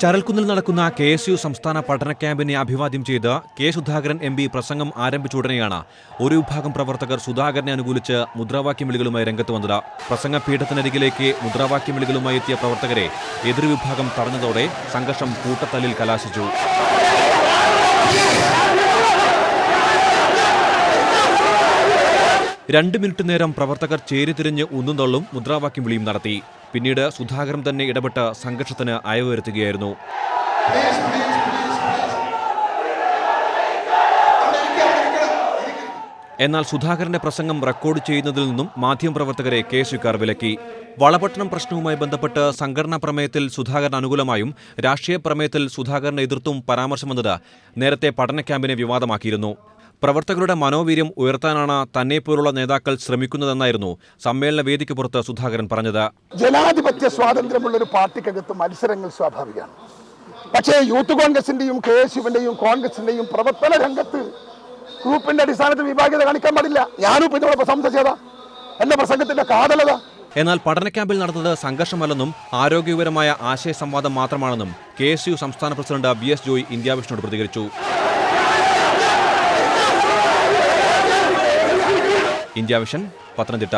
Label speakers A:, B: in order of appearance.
A: ചരൽക്കുന്നിൽ നടക്കുന്ന K S U സംസ്ഥാന പഠന ക്യാമ്പിനെ അഭിവാദ്യം ചെയ്ത് കെ സുധാകരൻ എം പി പ്രസംഗം ആരംഭിച്ച ഉടനെയാണ് ഒരു വിഭാഗം പ്രവർത്തകർ സുധാകരനെ അനുകൂലിച്ച് മുദ്രാവാക്യം വിളികളുമായി രംഗത്ത് വന്നത്. പ്രസംഗ പീഠത്തിനരികിലേക്ക് മുദ്രാവാക്യം വിളികളുമായി എത്തിയ പ്രവർത്തകരെ എതിർവിഭാഗം തടഞ്ഞതോടെ സംഘർഷം കൂട്ടത്തല്ലിൽ കലാശിച്ചു. രണ്ട് മിനിറ്റ് നേരം പ്രവർത്തകർ ചേരിതിരിഞ്ഞ് ഉന്തും തള്ളും മുദ്രാവാക്യം വിളിയും നടത്തി. പിന്നീട് സുധാകരൻ തന്നെ ഇടപെട്ട് സംഘർഷത്തിന് അയവ് വരുത്തുകയായിരുന്നു എന്നാൽ സുധാകരന്റെ പ്രസംഗം റെക്കോർഡ് ചെയ്യുന്നതിൽ നിന്നും മാധ്യമപ്രവർത്തകരെ കെ സുക്കാർ വിലക്കി. വളപട്ടണം പ്രശ്നവുമായി ബന്ധപ്പെട്ട് സംഘടനാ പ്രമേയത്തിൽ സുധാകരൻ അനുകൂലമായും രാഷ്ട്രീയ പ്രമേയത്തിൽ സുധാകരനെ എതിർത്തും പരാമർശം വന്നത് നേരത്തെ പഠന ക്യാമ്പിനെ വിവാദമാക്കിയിരുന്നു. പ്രവർത്തകരുടെ മനോവീര്യം ഉയർത്താനാണ് തന്നെപ്പോലുള്ള നേതാക്കൾ ശ്രമിക്കുന്നതെന്നായിരുന്നു സമ്മേളന വേദിക്ക് പുറത്ത് സുധാകരൻ പറഞ്ഞത്.
B: ജനാധിപത്യ സ്വാതന്ത്ര്യമുള്ള ഒരു പാർട്ടിക്കകത്ത് മത്സരങ്ങൾ സ്വാഭാവികമാണ്. പക്ഷേ യൂത്ത് കോൺഗ്രസിന്റെയും കെ എസ് യുവിന്റെയും കോൺഗ്രസിന്റെയും പ്രവർത്തന രംഗത്ത് ഗ്രൂപ്പിന്റെ അടിസ്ഥാനത്തിൽ വിഭാഗീയത കാണിക്കാൻ പാടില്ല. ഞാനും ഇതിനോടൊപ്പം സംസാരിച്ചതാ എന്റെ പ്രസംഗത്തിന്റെ കാതലത
A: എന്നാൽ പഠന ക്യാമ്പിൽ നടന്നത് സംഘർഷമല്ലെന്നും ആരോഗ്യപരമായ ആശയ സംവാദം മാത്രമാണെന്നും കെ എസ് യു സംസ്ഥാന പ്രസിഡന്റ് ബി എസ് ജോയ് ഇന്ത്യാവിഷ്ണോട് പ്രതികരിച്ചു. India Vision Pathanamthitta.